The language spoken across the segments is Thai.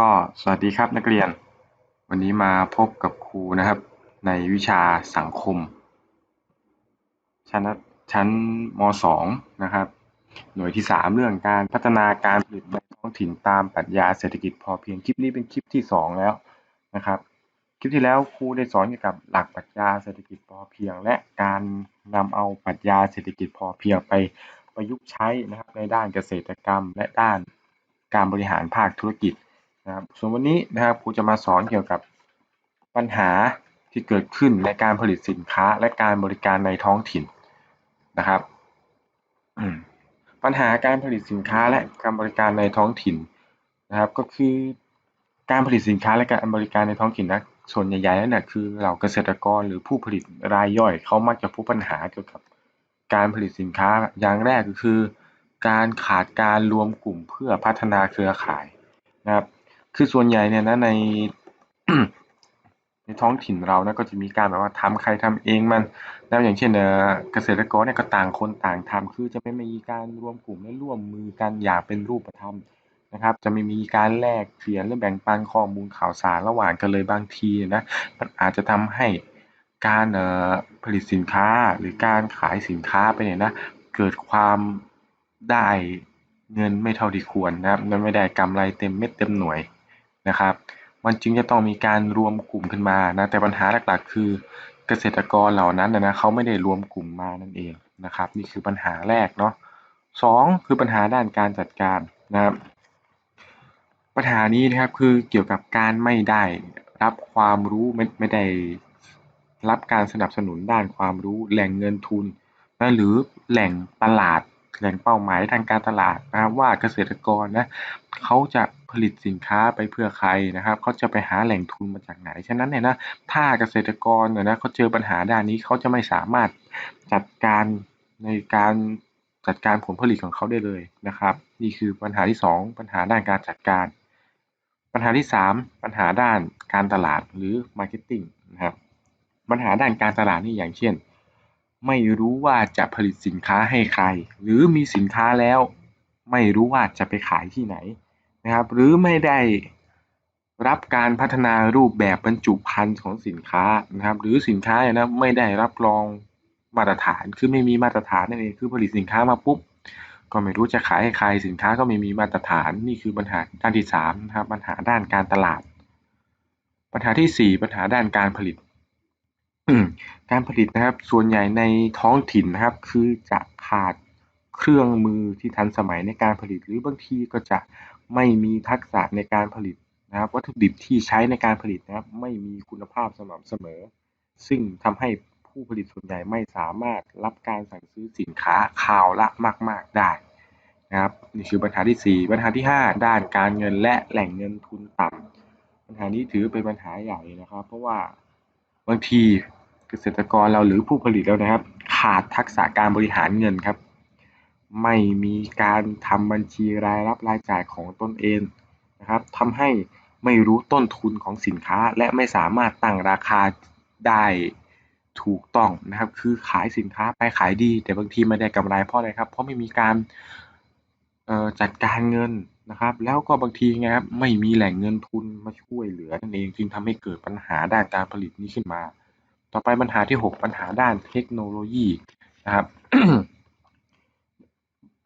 ก็สวัสดีครับนักเรียน วันนี้มาพบกับครูนะครับ ในวิชาสังคม ชั้นชั้นม .2 นะครับ หน่วยที่ 3 เรื่องการพัฒนาการผลิตในท้องถิ่นตามปรัชญาเศรษฐกิจพอเพียงคลิปนี้เป็นคลิปที่ 2 แล้วนะครับ คลิปที่แล้วครูได้สอนเกี่ยวกับหลักปรัชญาเศรษฐกิจพอเพียง และการนำเอาปรัชญาเศรษฐกิจพอเพียงไปประยุกต์ใช้นะครับในด้านเกษตรกรรม และด้านการบริหารภาคธุรกิจ นะครับส่วนวันนี้นะครับครูจะมาสอนเกี่ยวกับปัญหาที่เกิดขึ้นในการผลิตสินค้าและการบริการในท้องถิ่นนะครับปัญหาการผลิตสินค้าและการบริการในท้องถิ่นนะครับ ก็คือการผลิตสินค้าและการบริการในท้องถิ่นนะส่วนใหญ่ๆแล้วเนี่ยคือเหล่าเกษตรกรหรือผู้ผลิตรายย่อยเขามักจะพบปัญหาเกี่ยวกับการผลิตสินค้าอย่างแรกก็คือ การขาดการรวมกลุ่มเพื่อพัฒนาเครือข่ายนะครับ คือส่วนใหญ่เนี่ยนะในในท้องถิ่นเรานะก็จะมีการแบบว่าทำใครทำเองมันแล้วอย่างเช่นเกษตรกรเนี่ยก็ต่างคนต่างทำคือจะไม่มีการรวมกลุ่มและร่วมมือกันอย่างเป็นรูปธรรมนะครับ จะไม่มีการแลกเปลี่ยนหรือแบ่งปันข้อมูลข่าวสารระหว่างกันเลยบางทีนะมันอาจจะทำให้การผลิตสินค้าหรือการขายสินค้าไปเนี่ยนะเกิดความได้เงินไม่เท่าที่ควรนะครับไม่ได้กำไรเต็มเม็ดเต็มหน่วย นะครับ มันจึงจะต้องมีการรวมกลุ่มขึ้นมานะแต่ปัญหาหลักๆ คือเกษตรกรเหล่านั้นนะเขาไม่ได้รวมกลุ่มมานั่นเองนะครับ นี่คือปัญหาแรกเนาะสองคือปัญหาด้านการจัดการนะครับปัญหานี้นะครับคือเกี่ยวกับการไม่ได้รับความรู้ไม่ไม่ได้รับการสนับสนุนด้านความรู้ แหล่งเงินทุนนะหรือแหล่งตลาด แหล่งเป้าหมายทางการตลาดนะครับว่าเกษตรกรนะเขาจะผลิตสินค้าไปเพื่อใครนะครับเขาจะไปหาแหล่งทุนมาจากไหน ฉะนั้นเนี่ยนะถ้าเกษตรกรเนี่ยนะเขาเจอปัญหาด้านนี้เขาจะไม่สามารถจัดการในการจัดการผลผลิตของเขาได้เลยนะครับ นี่คือปัญหาที่ 2 ปัญหาด้านการจัดการ ปัญหาที่ 3 ปัญหาด้านการตลาดหรือ marketing นะครับปัญหาด้านการตลาดนี่อย่างเช่น ไม่รู้ว่าจะผลิตสินค้าให้ใคร หรือมีสินค้าแล้ว ไม่รู้ว่าจะไปขายที่ไหนนะครับ หรือไม่ได้รับการพัฒนารูปแบบบรรจุภัณฑ์ของสินค้านะครับ หรือสินค้านะไม่ได้รับรองมาตรฐานคือไม่มีมาตรฐานนั่นเองคือผลิตสินค้ามาปุ๊บก็ไม่รู้จะขายให้ใครสินค้าก็ไม่มีมาตรฐานนี่คือปัญหาด้านที่3นะครับปัญหาด้านการตลาด ปัญหาที่ 4 ปัญหาด้านการผลิต การผลิตนะครับ ส่วนใหญ่ในท้องถิ่นนะครับ คือจะขาดเครื่องมือที่ทันสมัยในการผลิต หรือบางทีก็จะไม่มีทักษะในการผลิตนะครับ วัตถุดิบที่ใช้ในการผลิตนะครับ ไม่มีคุณภาพสม่ำเสมอ ซึ่งทำให้ผู้ผลิตส่วนใหญ่ไม่สามารถรับการสั่งซื้อสินค้าข่าวละมาก ๆ ได้นะครับ นี่คือปัญหาที่4ปัญหาที่5ด้านการเงินและแหล่งเงินทุนต่ำปัญหานี้ถือเป็นปัญหาใหญ่นะครับ เพราะว่า บางทีเกษตรกรเราหรือผู้ผลิตแล้วนะครับ ขาดทักษะการบริหารเงินครับ ไม่มีการทำบัญชีรายรับรายจ่ายของตนเองนะครับทำให้ไม่รู้ต้นทุนของสินค้า และไม่สามารถตั้งราคาได้ถูกต้องนะครับ คือขายสินค้าไปขายดี แต่บางทีไม่ได้กำไรเพราะอะไรครับ เพราะไม่มีการจัดการเงิน นะครับ แล้วก็บางทีนะครับไม่มีแหล่งเงินทุนมาช่วยเหลือนั่นเองจึงทำให้เกิดปัญหาด้านการผลิตนี้ขึ้นมา ต่อไปปัญหาที่ 6 ปัญหาด้านเทคโนโลยีนะครับ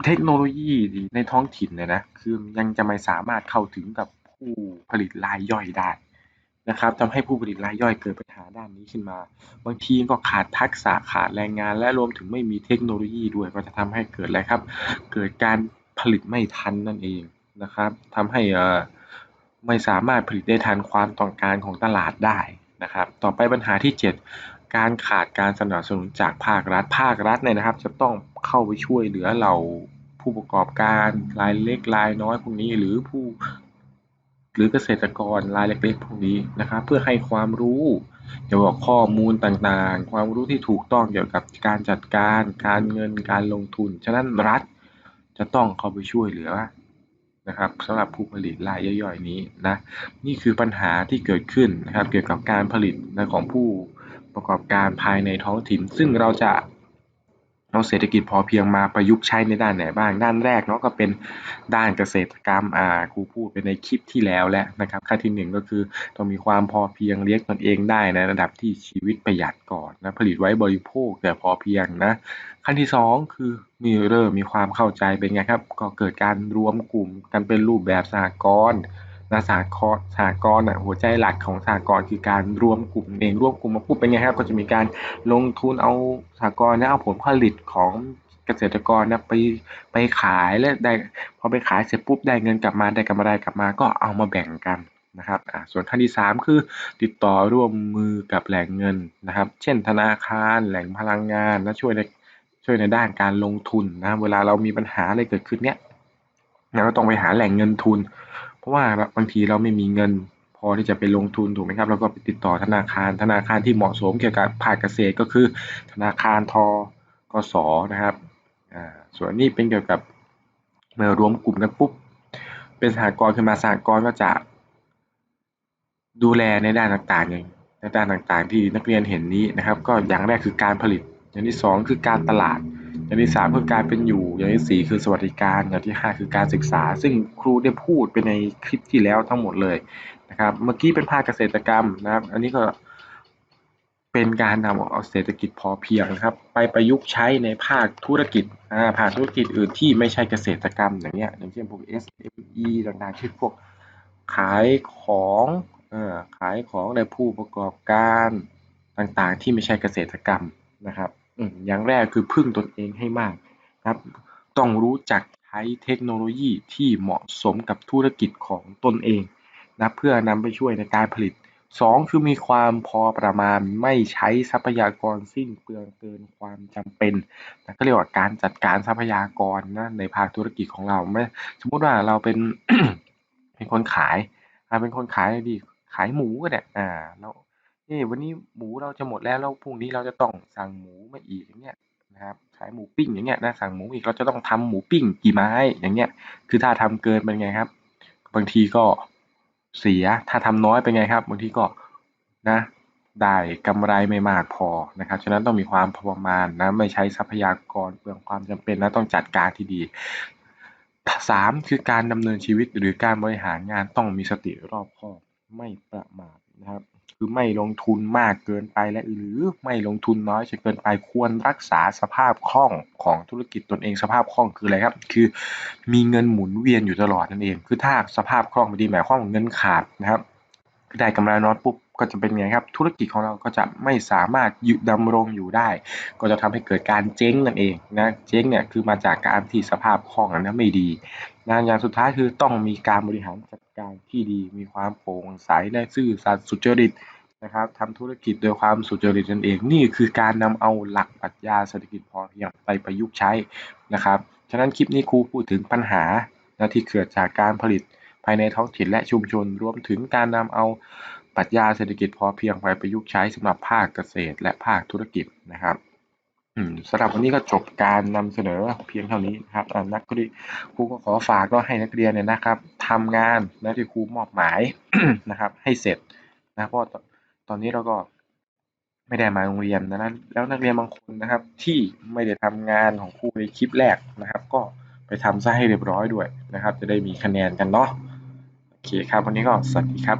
เทคโนโลยีในท้องถิ่นเนี่ยนะคือยังจะไม่สามารถเข้าถึงกับผู้ผลิตรายย่อยได้นะครับทำให้ผู้ผลิตรายย่อยเกิดปัญหาด้านนี้ขึ้นมา บางทีก็ขาดทักษะขาดแรงงาน และรวมถึงไม่มีเทคโนโลยีด้วยก็จะทำให้เกิดอะไรครับ เกิดการผลิตไม่ทันนั่นเอง นะครับทำให้อ่อไม่สามารถผลิตได้ทันความต้องการของตลาดได้นะครับ ต่อไปปัญหาที่ 7 การขาดการสนับสนุนจากภาครัฐ ภาครัฐเนี่ยนะครับ จะต้องเข้าไปช่วยเหลือเราผู้ประกอบการรายเล็กรายน้อยพวกนี้หรือผู้หรือเกษตรกรรายเล็กๆพวกนี้นะครับ เพื่อให้ความรู้เกี่ยวกับข้อมูลต่างๆ ความรู้ที่ถูกต้องเกี่ยวกับการจัดการ การเงินการลงทุน ฉะนั้นรัฐจะต้องเข้าไปช่วยเหลือ นะครับสำหรับผู้ผลิตรายย่อยๆนี้นะนี่คือปัญหาที่เกิดขึ้นนะครับเกี่ยวกับการผลิตในของผู้ประกอบการภายในท้องถิ่น ซึ่งเราจะ เอาเศรษฐกิจพอเพียงมาประยุกต์ใช้ในด้านไหนบ้าง ด้านแรกเนาะก็เป็นด้านเกษตรกรรม อ่า ครูพูดไปในคลิปที่แล้วแล้วนะครับ ขั้นที่หนึ่งก็คือต้องมีความพอเพียงเลี้ยงตนเองได้ในระดับที่ชีวิตประหยัดก่อนนะ ผลิตไว้บริโภคแต่พอเพียงนะ ขั้นที่สองคือมีเริ่มมีความเข้าใจเป็นไงครับ ก็เกิดการรวมกลุ่มกันเป็นรูปแบบสหกรณ์ นะสหกรสหกรอะหัวใจหลักของสหกรคือการรวมกลุ่มเองรวมกลุ่มมาปุ๊บเป็นไงครับ ก็จะมีการลงทุนเอาสหกรนะเอาผลผลิตของเกษตรกรนะไปไปขายและได้พอไปขายเสร็จปุ๊บได้เงินกลับมาได้กำไรกลับมาก็เอามาแบ่งกันนะครับอ่าส่วนขั้นที่สามคือติดต่อร่วมมือกับแหล่งเงินนะครับ เช่นธนาคารแหล่งพลังงานนะช่วยในช่วยในด้านการลงทุนนะเวลาเรามีปัญหาอะไรเกิดขึ้นเนี้ยเราก็ต้องไปหาแหล่งเงินทุน เพราะว่าบางทีเราไม่มีเงินพอที่จะไปลงทุนถูกไหมครับเราก็ไปติดต่อธนาคาร ธนาคารที่เหมาะสมเกี่ยวกับภาคเกษตรก็คือ ธนาคารทกสนะครับอ่าส่วนนี้เป็นเกี่ยวกับเมื่อรวมกลุ่มกันปุ๊บเป็นสหกรณ์ขึ้นมาสหกรณ์ก็จะดูแลในด้านต่างๆอย่างในด้านต่างๆ ที่นักเรียนเห็นนี้นะครับ ก็อย่างแรกคือการผลิต อย่างที่สองคือการตลาด อย่างที่สามคือการเป็นอยู่ อย่างที่สี่คือสวัสดิการ อย่างที่ห้าคือการศึกษา ซึ่งครูได้พูดไปในคลิปที่แล้วทั้งหมดเลยนะครับ เมื่อกี้เป็นภาคเกษตรกรรมนะครับ อันนี้ก็เป็นการนำเอาเศรษฐกิจพอเพียงนะครับ ไปประยุกต์ใช้ในภาคธุรกิจอ่าภาคธุรกิจอื่นที่ไม่ใช่เกษตรกรรมอย่างเงี้ยอย่างเช่นพวก SME ต่างๆเช่นพวกขายของเอ่อขายของในผู้ประกอบการต่างๆ ที่ไม่ใช่เกษตรกรรมนะครับ อย่างแรกคือพึ่งตนเองให้มากนะครับต้องรู้จักใช้เทคโนโลยีที่เหมาะสมกับธุรกิจของตนเองนะเพื่อนำไปช่วยในการผลิตสองคือมีความพอประมาณไม่ใช้ทรัพยากรสิ้นเปลืองเกินความจำเป็นนะก็เรียกว่าการจัดการทรัพยากรนะในภาคธุรกิจของเราไม่สมมุติว่าเราเป็นเป็นคนขายเป็นคนขายดีขายหมูก็ได้อ่าแล้ว เอ้วันนี้หมูเราจะหมดแล้วแล้วพรุ่งนี้เราจะต้องสั่งหมูมาอีกอย่างเงี้ยนะครับขายหมูปิ้งอย่างเงี้ยนะสั่งหมูอีกเราจะต้องทำหมูปิ้งกี่ไม้อย่างเงี้ย คือถ้าทำเกินเป็นไงครับ บางทีก็เสียถ้าทำน้อยเป็นไงครับ บางทีก็นะได้กำไรไม่มากพอนะครับ ฉะนั้นต้องมีความพอประมาณนะ ไม่ใช้ทรัพยากรเปลืองความจำเป็นนะต้องจัดการที่ดีสามคือการดำเนินชีวิตหรือการบริหารงานต้องมีสติรอบคอบไม่ประมาทนะครับ คือไม่ลงทุนมากเกินไปและหรือไม่ลงทุนน้อยจนเกินไปควรรักษาสภาพคล่องของธุรกิจตนเองสภาพคล่องคืออะไรครับ คือมีเงินหมุนเวียนอยู่ตลอดนั่นเอง คือถ้าสภาพคล่องไม่ดีหมายความว่าเงินขาดนะครับได้กำไรน้อยปุ๊บก็จะเป็นไงครับ ธุรกิจของเราก็จะไม่สามารถยึดดำรงอยู่ได้ ก็จะทำให้เกิดการเจ๊งนั่นเองนะเจ๊งเนี่ยคือมาจากการที่สภาพคล่องนั้นไม่ดีนะอย่างสุดท้ายคือต้องมีการบริหารจัด การที่ดี มีความโปร่งใสและซื่อสัตย์สุจริตนะครับทำธุรกิจโดยความสุจริตนั่นเอง นี่คือการนำเอาหลักปรัชญาเศรษฐกิจพอเพียงไปประยุกต์ใช้นะครับ ฉะนั้นคลิปนี้ครูพูดถึงปัญหาที่เกิดจากการผลิตภายในท้องถิ่นและชุมชน รวมถึงการนำเอาปรัชญาเศรษฐกิจพอเพียงไปประยุกต์ใช้สำหรับภาคเกษตรและภาคธุรกิจนะครับ อืมสำหรับวันนี้ก็จบการนำเสนอเพียงเท่านี้นะครับนักเรียนครูก็ขอฝากก็ให้นักเรียนเนี่ยนะครับทำงานนะที่ครูมอบหมายนะครับ ให้เสร็จนะเพราะตอนนี้เราก็ไม่ได้มาโรงเรียนนะแล้วนักเรียนบางคนนะครับ ที่ไม่ได้ทำงานของครูในคลิปแรกนะครับ ก็ไปทำซะให้เรียบร้อยด้วยนะครับ จะได้มีคะแนนกันเนาะโอเคครับ วันนี้ก็สวัสดีครับ